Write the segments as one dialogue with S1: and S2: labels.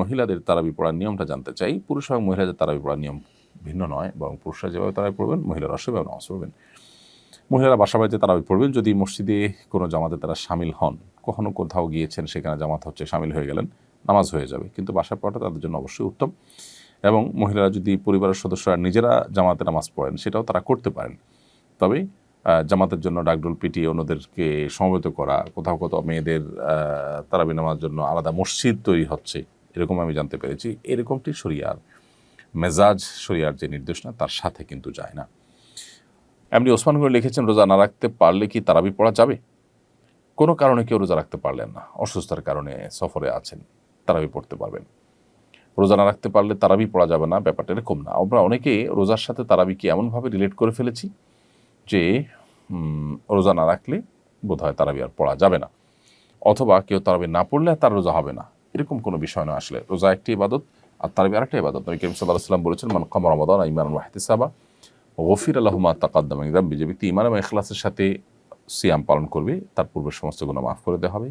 S1: মহিলাদের তারাবি পড়ার নিয়মটা জানতে চাই। পুরুষ এবং মহিলাদের তারাবি পড়ার নিয়ম ভিন্ন নয়, বরং পুরুষরা যেভাবে তারাবি পড়বেন, মহিলারা সেভাবে নামাজ পড়বেন। মহিলারা বাসা বাড়িতে তারাবি পড়বেন, যদি মসজিদে কোনো জামাতে তারা সামিল হন। কখনো কোথাও গিয়েছেন সেখানে জামাত হচ্ছে সামিল হয়ে গেলেন, নামাজ হয়ে যাবে। কিন্তু বাসা পড়াটা তাদের জন্য অবশ্যই উত্তম। এবং মহিলারা যদি পরিবারের সদস্যরা নিজেরা জামাতে নামাজ পড়েন, সেটাও তারা করতে পারেন। তবে জামাতের জন্য ডাকডোল পিটিয়ে অন্যদেরকে সমবেত করা, কোথাও কোথাও মেয়েদের তারাবি নামার জন্য আলাদা মসজিদ তৈরি হচ্ছে এরকম আমি জানতে পেরেছি, এরকমটি শরিয়ার, মেজাজ শরিয়ার যে নির্দেশনা, তার সাথে কিন্তু যায় না। এমনি ওসমান করে লিখেছেন, রোজা না রাখতে পারলে কি তারাবি পড়া যাবে? কোনো কারণে কেউ রোজা রাখতে পারলেন না। অসুস্থতার কারণে সফরে আছেন, তারাবি পড়তে পারবেন। রোজা না রাখতে পারলে তারাবি পড়া যাবে না, ব্যাপারটা এরকম না। আমরা অনেকে রোজার সাথে তারাবিকে এমনভাবে রিলেট করে ফেলেছি যে রোজা না রাখলে বোধ হয় তারাবি আর পড়া যাবে না। অথবা কেউ তারাবি না পড়লে তার রোজা হবে না। এরকম কোনো বিষয় নয় আসলে। রোজা একটি ইবাদত, আর তারাবি আরেকটা ইবাদত। নবী করিম সাল্লাহ সাল্লাম বলেছেন, মান কম রমাদান ইমান ওয়াহতিসাবা গফির আল্লাহমা তাকাদ্দাম ইকদাম যে ব্যক্তি ইমান এবং এখলাসের সাথে সিয়াম পালন করবে, তার পূর্বের সমস্ত গুণ মাফ করে দেওয়া হবে।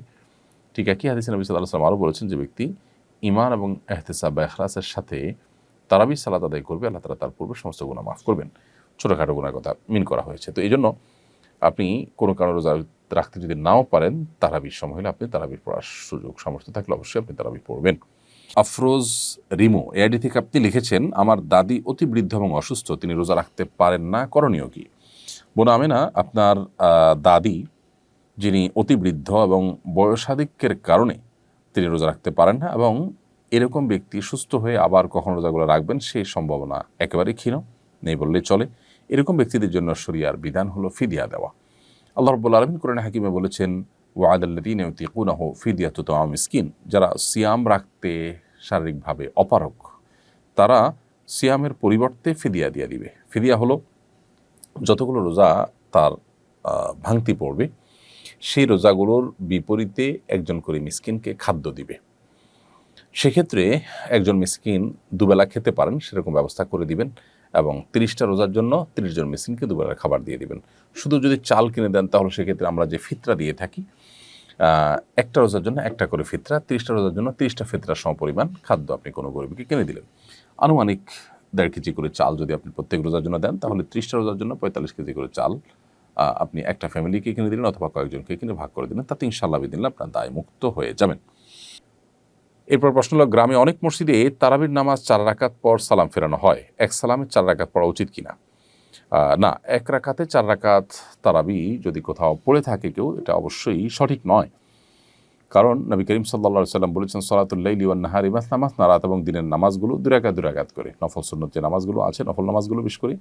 S1: ঠিক একই হাদিস নবী সাল্লাহ সাল্লাম আরও বলেছেন যে ব্যক্তি ইমান এবং এহতেসাব বা এখলাসের সাথে তারাবি সালাদ আদায় করবে, আল্লাহ তালা তার পূর্বে সমস্ত গুণা মাফ করবেন। ছোটোখাটো গুণার কথা মিন করা হয়েছে। তো এই জন্য আপনি কোনো কারণে রোজা রাখতে যদি নাও পারেন, তারাবির সময় হলে আপনি তারাবির পড়ার সুযোগ, সামর্থ্য থাকলে অবশ্যই আপনি তারাবি পড়বেন। আফরোজ রিমো এআইডি থেকে আপনি লিখেছেন, আমার দাদি অতি বৃদ্ধ এবং অসুস্থ, তিনি রোজা রাখতে পারেন না, করণীয় কি? বোন আমেনা, আপনার দাদি, যিনি অতি বৃদ্ধ এবং বয়সাধিক্যের কারণে তিনি রোজা রাখতে পারেন না এবং এরকম ব্যক্তি সুস্থ হয়ে আবার কখন রোজাগুলো রাখবেন সেই সম্ভাবনা একেবারেই ক্ষীণ, নেই বললেই চলে। এরকম ব্যক্তিদের জন্য শরিয়ার বিধান হলো ফিদিয়া দেওয়া। আল্লাহ রব্বুল আলমিন কোরআন হাকিমে বলেছেন ওয়াদাল্লাদিন ফিদিয়া তো মিসকিন যারা সিয়াম রাখতে শারীরিকভাবে অপারক তারা সিয়ামের পরিবর্তে ফিদিয়া দিয়ে দিবে। ফিদিয়া হলো যতগুলো রোজা তার ভাঙতি পড়বে, সেই রোজাগুলোর বিপরীতে একজন করে মিসকিনকে খাদ্য দিবে। সেক্ষেত্রে একজন মিসকিন দুবেলা খেতে পারেন, সেরকম ব্যবস্থা করে দিবেন। এবং তিরিশটা রোজার জন্য তিরিশ জন মিসকিনকে দুবেলা খাবার দিয়ে দিবেন। শুধু যদি চাল কিনে দেন, তাহলে সেক্ষেত্রে আমরা যে ফিতরা দিয়ে থাকি একটা রোজার জন্য একটা করে ফিতরা, তিরিশটা রোজার জন্য তিরিশটা ফিতরার সমপরিমাণ খাদ্য আপনি কোনো গরিবকে কিনে দিলেন। আনুমানিক দেড় কেজি করে চাল যদি আপনি প্রত্যেক রোজার জন্য দেন, তাহলে ত্রিশটা রোজার জন্য পঁয়তাল্লিশ কেজি করে চাল আপনি একটা ফ্যামিলিকে কিনে দিলেন অথবা কয়েকজনকে কিনে ভাগ করে দিলেন, তাতে ইনশাল্লাহ দিন আপনার দায় মুক্ত হয়ে যাবেন। এরপর প্রশ্ন হলো, গ্রামে অনেক মসজিদে তারাবির নামাজ চার রাকাত পর সালাম ফেরানো হয়। এক সালামে চার রাকাত পড়া উচিত কিনা না? এক রাকাতে চার রাকাত তারাবি যদি কোথাও পড়ে থাকে কেউ, এটা অবশ্যই সঠিক নয়। কারণ নবী করিম সাল্লা সাল্লাম বলেছেন সলাতুল্লাইলি নাহারি মাসনামাস নারাত এবং দিনের নামাজগুলো দুরাকাত দুরাকাত করে। নফল সুন্নত যে নামাজগুলো আছে, নফল নামাজগুলো বিশেষ করে,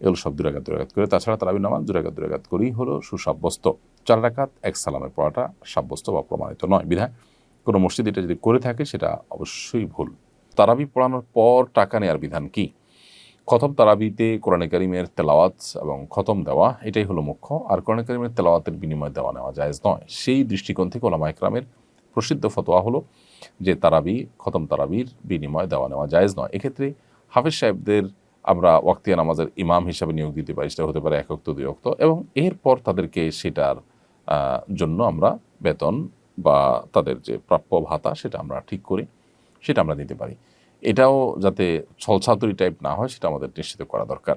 S1: এগুলো সব দুরাকাত দুরাকাত করে। তাছাড়া তারাবি নামাজ দুরাকাত দুরাকাত করেই হলো সুসাব্যস্ত। চার রাকাত এক সালামের পড়াটা সাব্যস্ত বা প্রমাণিত নয়। বিধায় কোনো মসজিদ এটা যদি করে থাকে, সেটা অবশ্যই ভুল। তারাবি পড়ানোর পর টাকা নেওয়ার বিধান কি? খতম তারাবিতে কোরআনে কারিমের তেলাওয়াত এবং খতম দেওয়া, এটাই হলো মুখ্য। আর কোরআনে কারিমের তেলাওয়াতের বিনিময়ে দেওয়া নেওয়া জায়জ নয়। সেই দৃষ্টিকোণ থেকে ওলামা একরামের প্রসিদ্ধ ফতোয়া হলো যে তারাবি, খতম তারাবির বিনিময়ে দেওয়া নেওয়া জায়েজ নয়। এক্ষেত্রে হাফিজ সাহেবদের আমরা ওয়াক্তিয়া নামাজের ইমাম হিসাবে নিয়োগ দিতে পারি, সেটা হতে পারে এক অক্ত, দুই অক্ত, এবং এরপর তাদেরকে সেটার জন্য আমরা বেতন বা তাদের যে প্রাপ্য ভাতা সেটা আমরা ঠিক করি, সেটা আমরা দিতে পারি। এটাও যাতে ছলছাতুরি টাইপ না হয়, সেটা আমাদের নিশ্চিত করা দরকার।